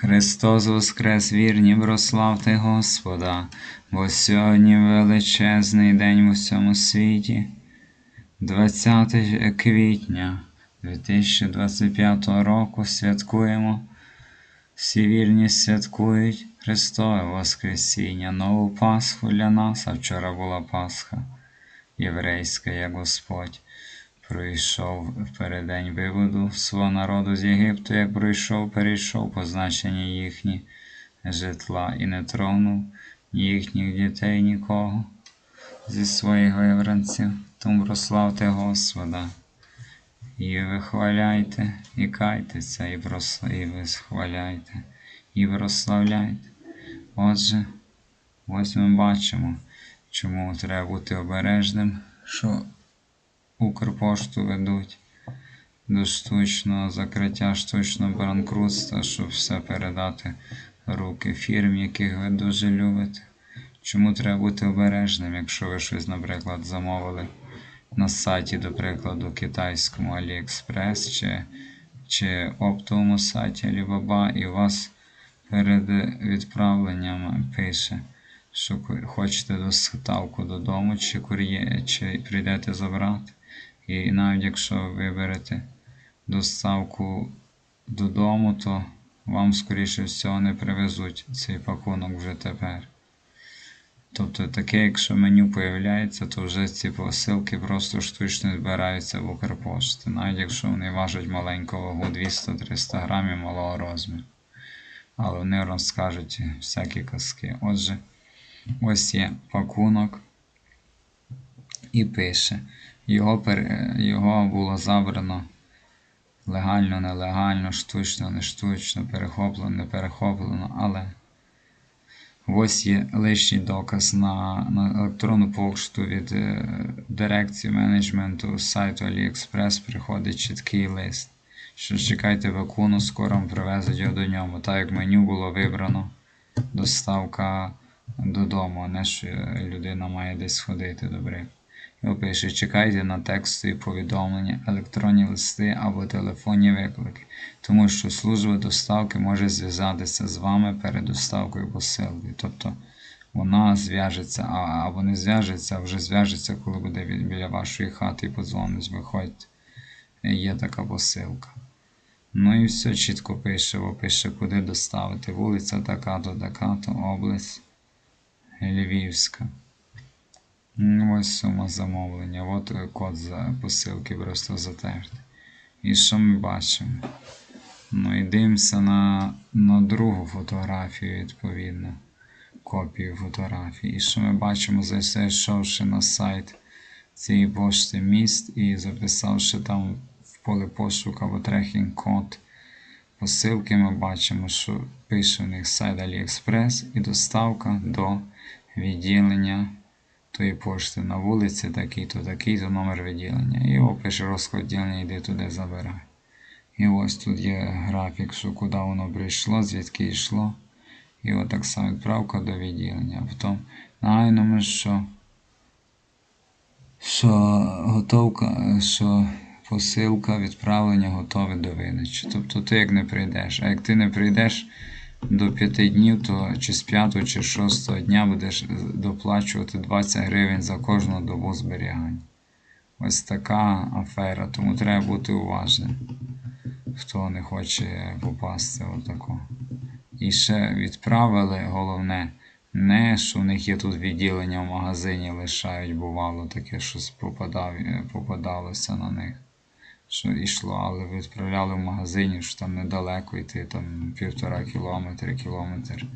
Христос воскрес вірні, прославте Господа, бо сьогодні величезний день в усьому світі, 20 квітня 2025 року святкуємо. Всі вірні святкують Христове Воскресіння, нову Пасху для нас, а вчора була Пасха єврейська, як Господь пройшов в переддень виводу свого народу з Єгипту, як пройшов, перейшов позначення їхні житла і не тронув їхніх дітей, нікого зі своїх вибранців. Тому прославте Господа. І вихваляйте, і кайтеся, і, просла... і висхваляйте, і прославляйте. Отже, ось ми бачимо, чому треба бути обережним, що Укрпошту ведуть до штучного закриття, штучного банкрутства, щоб все передати руки фірм, яких ви дуже любите. Чому треба бути обережним, якщо ви щось, наприклад, замовили на сайті, до прикладу, китайському AliExpress чи, чи оптовому сайті Alibaba, і вас перед відправленням пише, що хочете доставку додому, чи кур'є, чи прийдете забрати. І навіть якщо ви виберете доставку додому, то вам, скоріше всього, не привезуть цей пакунок вже тепер. Тобто таке, якщо меню появляється, то вже ці посилки просто штучно збираються в Укрпошти, навіть якщо вони важать маленьку вагу 200-300 грамів малого розміру. Але вони розкажуть всякі казки. Отже, ось є пакунок і пише. Його, пер... Його було забрано легально, нелегально, штучно, не штучно, перехоплено, не перехоплено, але ось є лишній доказ на на електронну пошту від е, дирекції менеджменту сайту AliExpress приходить чіткий лист. Що чекайте вакуну, скоро привезуть його до ньому. Так як меню було вибрано, доставка додому, а не що людина має десь сходити добре. Пише, чекайте на текстові повідомлення, електронні листи або телефонні виклики, тому що служба доставки може зв'язатися з вами перед доставкою посилки. Тобто вона зв'яжеться, або не зв'яжеться, а вже зв'яжеться, коли буде біля вашої хати і подзвонить, виходьте. Є така посилка. Ну і все чітко пише, пише, куди доставити. Вулиця така-то, така-то, область Львівська. Ось сума замовлення. От код за посилки просто затертий. І що ми бачимо? Ну і дивимося на на другу фотографію, відповідно, копію фотографії. І що ми бачимо, зайшовши на сайт цієї пошти міст і записавши там в поле пошуку або трекінг код посилки, ми бачимо, що пише у них сайт AliExpress і доставка до відділення тої пошти на вулиці такий-то, такий-то номер відділення. І опише розклад відділення, йди туди забирай. І ось тут є графік, що куди воно прийшло, звідки йшло. І от так само відправка до відділення. Потім нагайно, що що готовка, що посилка відправлення готове до видачі. Тобто ти як не прийдеш. А як ти не прийдеш, до 5 днів, то чи з 5 чи 6 дня будеш доплачувати 20 гривень за кожну добу зберігання. Ось така афера, тому треба бути уважним, хто не хоче попасти в таку. І ще відправили, головне, не що в них є тут відділення в магазині, лишають, бувало таке, щось попадав, попадалося на них що йшло, але відправляли в магазині, що там недалеко йти, там півтора кілометри, кілометр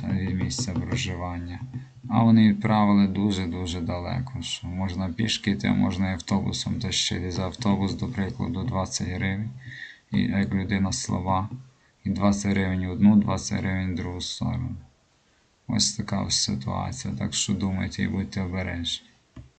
там від місця проживання. А вони відправили дуже-дуже далеко. що Можна пішки йти, а можна і автобусом тащити. За автобус, до прикладу, 20 гривень. І як людина слова. І 20 гривень одну, 20 гривень в другу сторону. Ось така ось ситуація. Так що думайте і будьте обережні.